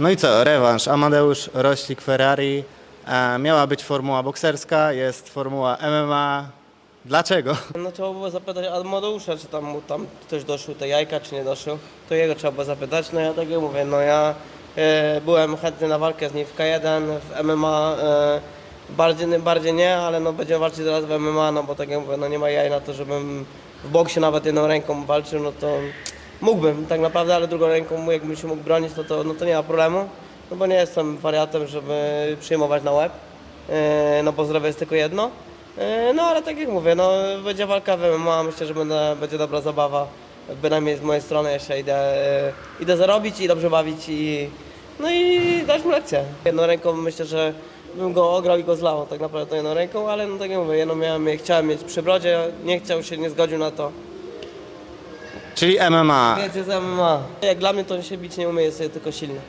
No i co, rewanż. Amadeusz Roślik Ferrari. E, miała być formuła bokserska, jest formuła MMA. Dlaczego? No trzeba było zapytać Amadeusza, czy tam mu tam te jajka, czy nie doszył. To jego trzeba było zapytać. No ja tak jak mówię, no ja e, byłem chętny na walkę z nim w K1, w MMA. E, bardziej, bardziej nie, ale no będziemy walczyć teraz w MMA, no bo tak jak mówię, no nie ma jaj na to, żebym w boksie nawet jedną ręką walczył, no to mógłbym tak naprawdę, ale drugą ręką jakbym się mógł bronić, no to, no to nie ma problemu. No bo nie jestem wariatem, żeby przyjmować na łeb, e, no bo zdrowie jest tylko jedno. E, No ale tak jak mówię, no będzie walka w MMA, myślę, że będę, będzie dobra zabawa, bynajmniej z mojej strony, się idę, e, idę zarobić i dobrze bawić i no i dać mu lekcję. Jedną ręką myślę, że bym go ograł i go zlał tak naprawdę jedną ręką, ale no tak jak mówię, jedną miałem, chciałem mieć przy brodzie, nie chciał się, nie zgodził na to. Czyli MMA. Więc jest MMA. Jak dla mnie to się bić nie umie, jest tylko silny.